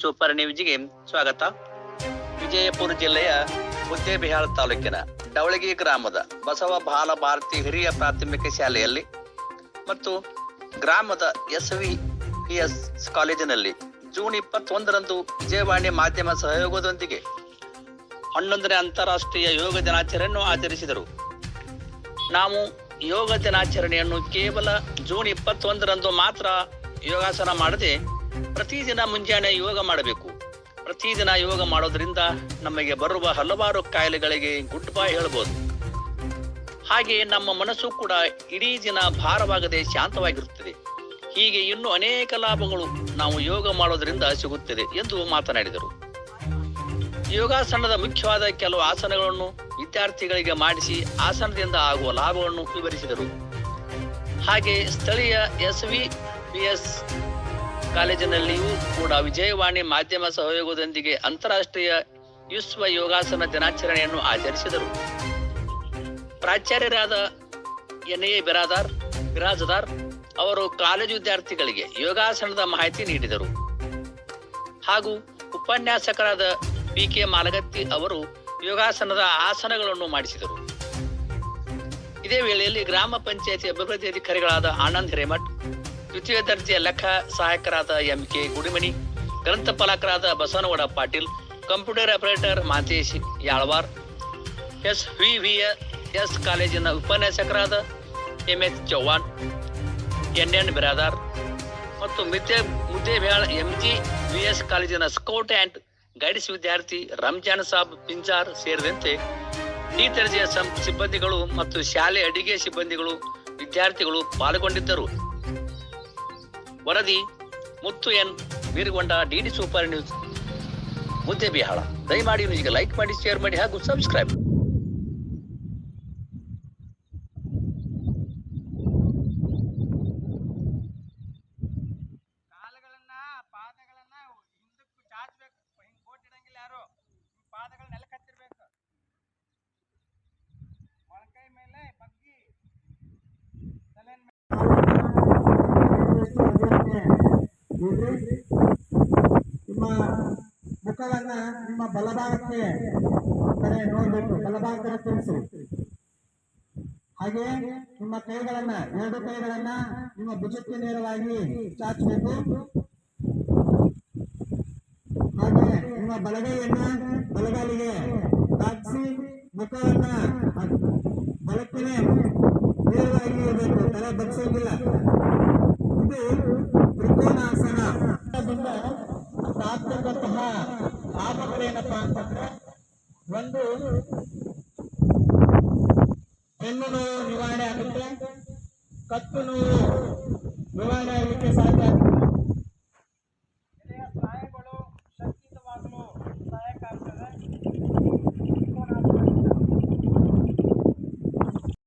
Super ನ್ಯೂಸ್ಗೆ ಸ್ವಾಗತ. ವಿಜಯಪುರ ಜಿಲ್ಲೆಯ ಮುದ್ದೇಬಿಹಾಳ ತಾಲೂಕಿನ ಡವಳಗಿ ಗ್ರಾಮದ ಬಸವ ಬಾಲ ಭಾರತಿ ಹಿರಿಯ ಪ್ರಾಥಮಿಕ ಶಾಲೆಯಲ್ಲಿ ಮತ್ತು ಗ್ರಾಮದ ಎಸ್ ವಿ ಎಸ್ ಕಾಲೇಜಿನಲ್ಲಿ ಜೂನ್ ಇಪ್ಪತ್ತೊಂದರಂದು ವಿಜಯವಾಣಿ ಮಾಧ್ಯಮ ಸಹಯೋಗದೊಂದಿಗೆ ಹನ್ನೊಂದನೇ ಅಂತಾರಾಷ್ಟ್ರೀಯ ಯೋಗ ದಿನಾಚರಣೆಯನ್ನು ಆಚರಿಸಿದರು. ನಾವು ಯೋಗ ದಿನಾಚರಣೆಯನ್ನು ಕೇವಲ ಜೂನ್ ಇಪ್ಪತ್ತೊಂದರಂದು ಮಾತ್ರ ಯೋಗಾಸನ ಮಾಡದೆ ಪ್ರತಿದಿನ ಮುಂಜಾನೆ ಯೋಗ ಮಾಡಬೇಕು. ಪ್ರತಿದಿನ ಯೋಗ ಮಾಡೋದ್ರಿಂದ ನಮಗೆ ಬರುವ ಹಲವಾರು ಕಾಯಿಲೆಗಳಿಗೆ ಗುಡ್ ಬೈ ಹೇಳ್ಬೋದು. ಹಾಗೆ ನಮ್ಮ ಮನಸ್ಸು ಕೂಡ ಇಡೀ ದಿನ ಭಾರವಾಗದೆ ಶಾಂತವಾಗಿರುತ್ತದೆ. ಹೀಗೆ ಇನ್ನೂ ಅನೇಕ ಲಾಭಗಳು ನಾವು ಯೋಗ ಮಾಡೋದ್ರಿಂದ ಸಿಗುತ್ತದೆ ಎಂದು ಮಾತನಾಡಿದರು. ಯೋಗಾಸನದ ಮುಖ್ಯವಾದ ಕೆಲವು ಆಸನಗಳನ್ನು ವಿದ್ಯಾರ್ಥಿಗಳಿಗೆ ಮಾಡಿಸಿ ಆಸನದಿಂದ ಆಗುವ ಲಾಭವನ್ನು ವಿವರಿಸಿದರು. ಹಾಗೆ ಸ್ಥಳೀಯ ಎಸ್ ವಿ ಎಸ್ ಕಾಲೇಜಿನಲ್ಲಿಯೂ ಕೂಡ ವಿಜಯವಾಣಿ ಮಾಧ್ಯಮ ಸಹಯೋಗದೊಂದಿಗೆ ಅಂತಾರಾಷ್ಟ್ರೀಯ ವಿಶ್ವ ಯೋಗಾಸನ ದಿನಾಚರಣೆಯನ್ನು ಆಚರಿಸಿದರು. ಪ್ರಾಚಾರ್ಯರಾದ ಎನ್ ಎ ಬಿರಾದಾರ್, ಬಿರಾಜದಾರ್ ಅವರು ಕಾಲೇಜು ವಿದ್ಯಾರ್ಥಿಗಳಿಗೆ ಯೋಗಾಸನದ ಮಾಹಿತಿ ನೀಡಿದರು. ಹಾಗೂ ಉಪನ್ಯಾಸಕರಾದ ಪಿ ಕೆ ಮಾಲಗತ್ತಿ ಅವರು ಯೋಗಾಸನದ ಆಸನಗಳನ್ನು ಮಾಡಿಸಿದರು. ಇದೇ ವೇಳೆಯಲ್ಲಿ ಗ್ರಾಮ ಪಂಚಾಯತಿ ಅಭಿವೃದ್ಧಿ ಅಧಿಕಾರಿಗಳಾದ ಆನಂದ್ ಹಿರೇಮಠ್ ದ್ವಿತೀಯ ದರ್ಜೆಯ ಲೆಕ್ಕ ಸಹಾಯಕರಾದ M K Gudimani ಗ್ರಂಥಪಾಲಕರಾದ Basavanagouda Patil, computer operator Mathesh Yalwar, S V V S ಕಾಲೇಜಿನ ಉಪನ್ಯಾಸಕರಾದ M H Chauhan, N N Biradar ಮತ್ತು ಮಿತ್ಯ Muddebihal M G V S ಕಾಲೇಜಿನ ಸ್ಕೌಟ್ ಆ್ಯಂಡ್ ಗೈಡ್ಸ್ ವಿದ್ಯಾರ್ಥಿ ರಂಜಾನ್ ಸಾಬ್ ಪಿಂಜಾರ್ ಸೇರಿದಂತೆ ಡಿ ದರ್ಜೆಯ ಸಿಬ್ಬಂದಿಗಳು ಮತ್ತು ಶಾಲೆ ಅಡಿಗೆ ಸಿಬ್ಬಂದಿಗಳು, ವಿದ್ಯಾರ್ಥಿಗಳು ಪಾಲ್ಗೊಂಡಿದ್ದರು. ವರದಿ, Muttu N, Veeragonda, D super news, Muddebihal. ದಯಮಾಡಿ ನ್ಯೂಸ್ಗೆ ಲೈಕ್ ಮಾಡಿ, ಶೇರ್ ಮಾಡಿ ಹಾಗೂ ಸಬ್ಸ್ಕ್ರೈಬ್. ನಿಮ್ಮ ಮುಖವನ್ನ ನಿಮ್ಮ ಬಲಭಾಗಕ್ಕೆ ಕಡೆ ನೋಡಬೇಕು ಬಲಭಾಗ ಕಡೆ ತೋರಿಸಿ ಹಾಗೆ ನಿಮ್ಮ ಕೈಗಳನ್ನ, ಎರಡು ಕೈಗಳನ್ನ ನಿಮ್ಮ ಭುಜಕ್ಕೆ ನೇರವಾಗಿ ಚಾಚಬೇಕು. ಹಾಗೆ ನಿಮ್ಮ ಬಲಗೈಯನ್ನ ಬಲಗಾಲಿಗೆ ತಾಗಿಸಿ ಮುಖವನ್ನ ಬಲಕ್ಕೆ ನೇರವಾಗಿ ಇರಬೇಕು. ತಲೆ ಬಗ್ಸೋಂಗಿಲ್ಲ. ಲಾಭಗಳೇನಪ್ಪಾ ಅಂತಂದ್ರೆ ಒಂದು ಬೆನ್ನು ನೋವು ನಿವಾರಣೆ ಆಗುತ್ತೆ ಕತ್ತು ನೋವು ನಿವಾರಣೆ ಆಗಲಿಕ್ಕೆ ಸಾಧ್ಯ ಆಗುತ್ತೆ.